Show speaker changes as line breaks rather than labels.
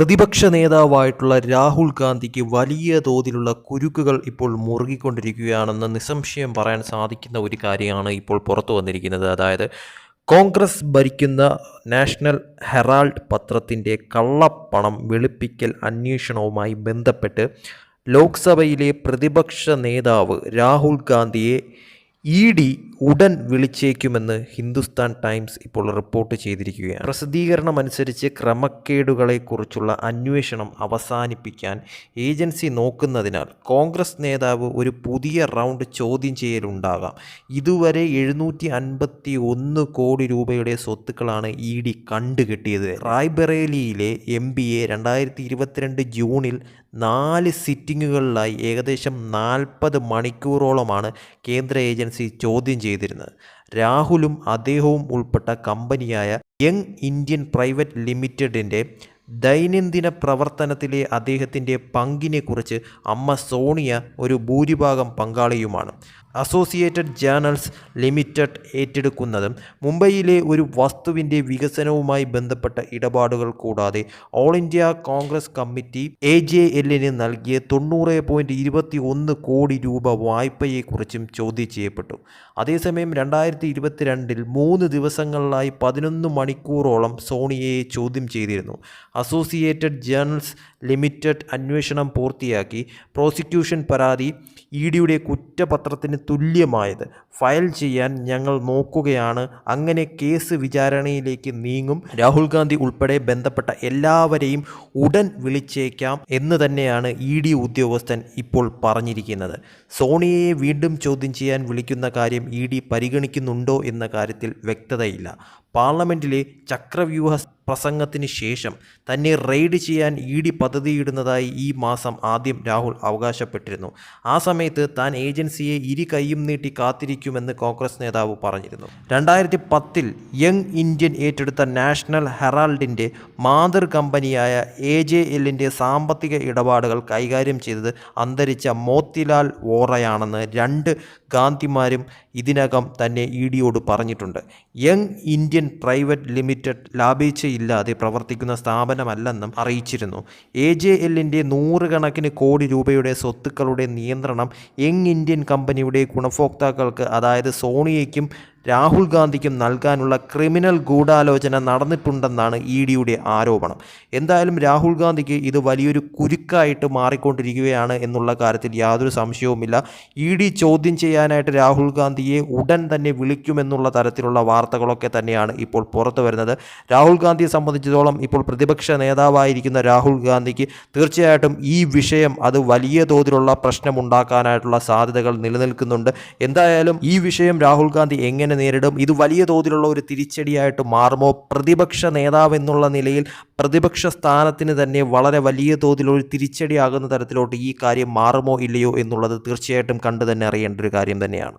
പ്രതിപക്ഷ നേതാവായിട്ടുള്ള രാഹുൽ ഗാന്ധിക്ക് വലിയ തോതിലുള്ള കുരുക്കുകൾ ഇപ്പോൾ മുറുകിക്കൊണ്ടിരിക്കുകയാണെന്ന് നിസ്സംശയം പറയാൻ സാധിക്കുന്ന ഒരു കാര്യമാണ് ഇപ്പോൾ പുറത്തു വന്നിരിക്കുന്നത്. അതായത് കോൺഗ്രസ് ഭരിക്കുന്ന നാഷണൽ ഹെറാൾഡ് പത്രത്തിന്റെ കള്ളപ്പണം വെളുപ്പിക്കൽ അന്വേഷണവുമായി ബന്ധപ്പെട്ട് ലോക്സഭയിലെ പ്രതിപക്ഷ നേതാവ് രാഹുൽ ഗാന്ധിയെ ഇ ഡി ഉടൻ വിളിച്ചേക്കുമെന്ന് ഹിന്ദുസ്ഥാൻ ടൈംസ് ഇപ്പോൾ റിപ്പോർട്ട് ചെയ്തിരിക്കുകയാണ്. പ്രസിദ്ധീകരണം അനുസരിച്ച് ക്രമക്കേടുകളെക്കുറിച്ചുള്ള അന്വേഷണം അവസാനിപ്പിക്കാൻ ഏജൻസി നോക്കുന്നതിനാൽ കോൺഗ്രസ് നേതാവ് ഒരു പുതിയ റൗണ്ട് ചോദ്യം ചെയ്യലുണ്ടാകാം. ഇതുവരെ എഴുന്നൂറ്റി അൻപത്തി ഒന്ന് കോടി രൂപയുടെ സ്വത്തുക്കളാണ് ഇ ഡി കണ്ടുകെട്ടിയത്. റായ്ബറേലിയിലെ എം ബി എ രണ്ടായിരത്തി ഇരുപത്തിരണ്ട് ജൂണിൽ നാല് സിറ്റിങ്ങുകളിലായി ഏകദേശം നാൽപ്പത് മണിക്കൂറോളമാണ് കേന്ദ്ര ഏജൻസി ചോദ്യം ചെയ്തിരുന്നത്. രാഹുലും അദ്ദേഹവും ഉൾപ്പെട്ട കമ്പനിയായ യങ് ഇന്ത്യൻ പ്രൈവറ്റ് ലിമിറ്റഡിന്റെ ദൈനംദിന പ്രവർത്തനത്തിലെ അദ്ദേഹത്തിന്റെ പങ്കിനെക്കുറിച്ച് അമ്മ സോണിയ ഒരു ഭൂരിഭാഗം പങ്കാളിയുമാണ്. അസോസിയേറ്റഡ് ജേണൽസ് ലിമിറ്റഡ് ഏറ്റെടുക്കുന്നതും മുംബൈയിലെ ഒരു വസ്തുവിന്റെ വികസനവുമായി ബന്ധപ്പെട്ട ഇടപാടുകൾ കൂടാതെ All India Congress Committee A J എല്ലിന് നൽകിയ തൊണ്ണൂറ് പോയിന്റ് ഇരുപത്തി ഒന്ന് കോടി രൂപ വായ്പയെക്കുറിച്ചും ചോദ്യം ചെയ്യപ്പെട്ടു. അതേസമയം രണ്ടായിരത്തി ഇരുപത്തിരണ്ടിൽ മൂന്ന് ദിവസങ്ങളിലായി പതിനൊന്ന് മണിക്കൂറോളം സോണിയയെ ചോദ്യം ചെയ്തിരുന്നു. അസോസിയേറ്റഡ് ജേണൽസ് ലിമിറ്റഡ് അന്വേഷണം പൂർത്തിയാക്കി പ്രോസിക്യൂഷൻ പരാതി ഇ ഡിയുടെ കുറ്റപത്രത്തിന് തുല്യമായത്. ഫയൽ ചെയ്യാൻ ഞങ്ങൾ നോക്കുകയാണ്. അങ്ങനെ കേസ് വിചാരണയിലേക്ക് നീങ്ങും. രാഹുൽ ഗാന്ധി ഉൾപ്പെടെ ബന്ധപ്പെട്ട എല്ലാവരെയും ഉടൻ വിളിച്ചേക്കാം എന്ന് തന്നെയാണ് ഇ ഡി ഉദ്യോഗസ്ഥൻ ഇപ്പോൾ പറഞ്ഞിരിക്കുന്നത്. സോണിയയെ വീണ്ടും ചോദ്യം ചെയ്യാൻ വിളിക്കുന്ന കാര്യം ഇ ഡി പരിഗണിക്കുന്നുണ്ടോ എന്ന കാര്യത്തിൽ വ്യക്തതയില്ല. പാർലമെന്റിലെ ചക്രവ്യൂഹ പ്രസംഗത്തിന് ശേഷം തന്നെ റെയ്ഡ് ചെയ്യാൻ ഇ ഡി പദ്ധതിയിടുന്നതായി ഈ മാസം ആദ്യം രാഹുൽ അവകാശപ്പെട്ടിരുന്നു. ആ സമയത്ത് താൻ ഏജൻസിയെ ഇരു കൈയും നീട്ടി കാത്തിരിക്കുമെന്ന് കോൺഗ്രസ് നേതാവ് പറഞ്ഞിരുന്നു. രണ്ടായിരത്തി പത്തിൽ യങ് ഇന്ത്യൻ ഏറ്റെടുത്ത നാഷണൽ ഹെറാൾഡിന്റെ മാതൃ കമ്പനിയായ എ ജെ എല്ലിന്റെ സാമ്പത്തിക ഇടപാടുകൾ കൈകാര്യം ചെയ്തത് അന്തരിച്ച മോത്തിലാൽ വോറയാണെന്ന് രണ്ട് ഗാന്ധിമാരും ഇതിനകം തന്നെ ഇ ഡിയോട് പറഞ്ഞിട്ടുണ്ട്. യങ് ഇന്ത്യൻ പ്രൈവറ്റ് ലിമിറ്റഡ് ലാഭേച്ഛയില്ലാതെ പ്രവർത്തിക്കുന്ന സ്ഥാപനമല്ലെന്നും അറിയിച്ചിരുന്നു. എ ജെ എല്ലിന്റെ നൂറുകണക്കിന് കോടി രൂപയുടെ സ്വത്തുക്കളുടെ നിയന്ത്രണം യങ് ഇന്ത്യൻ കമ്പനിയുടെ ഗുണഭോക്താക്കൾക്ക് അതായത് സോണിയയ്ക്കും രാഹുൽ ഗാന്ധിക്കും നൽകാനുള്ള ക്രിമിനൽ ഗൂഢാലോചന നടന്നിട്ടുണ്ടെന്നാണ് ഇ ഡിയുടെ ആരോപണം. എന്തായാലും രാഹുൽ ഗാന്ധിക്ക് ഇത് വലിയൊരു കുരുക്കായിട്ട് മാറിക്കൊണ്ടിരിക്കുകയാണ് എന്നുള്ള കാര്യത്തിൽ യാതൊരു സംശയവുമില്ല. ഇ ഡി ചോദ്യം ചെയ്യാനായിട്ട് രാഹുൽ ഗാന്ധിയെ ഉടൻ തന്നെ വിളിക്കുമെന്നുള്ള തരത്തിലുള്ള വാർത്തകളൊക്കെ തന്നെയാണ് ഇപ്പോൾ പുറത്തു വരുന്നത്. രാഹുൽ ഗാന്ധിയെ സംബന്ധിച്ചിടത്തോളം ഇപ്പോൾ പ്രതിപക്ഷ നേതാവായിരിക്കുന്ന രാഹുൽ ഗാന്ധിക്ക് തീർച്ചയായിട്ടും ഈ വിഷയം അത് വലിയ തോതിലുള്ള പ്രശ്നമുണ്ടാക്കാനായിട്ടുള്ള സാധ്യതകൾ നിലനിൽക്കുന്നുണ്ട്. എന്തായാലും ഈ വിഷയം രാഹുൽ ഗാന്ധി എങ്ങനെ എങ്ങനെ നേരിടും. ഇത് വലിയ തോതിലുള്ള ഒരു തിരിച്ചടിയായിട്ട് മാറുമോ? പ്രതിപക്ഷ നേതാവെന്നുള്ള നിലയിൽ പ്രതിപക്ഷ സ്ഥാനത്തിന് തന്നെ വളരെ വലിയ തോതിലുള്ള ഒരു തിരിച്ചടിയാകുന്ന തരത്തിലോട്ട് ഈ കാര്യം മാറുമോ ഇല്ലയോ എന്നുള്ളത് തീർച്ചയായിട്ടും കണ്ടു തന്നെ അറിയേണ്ട ഒരു കാര്യം തന്നെയാണ്.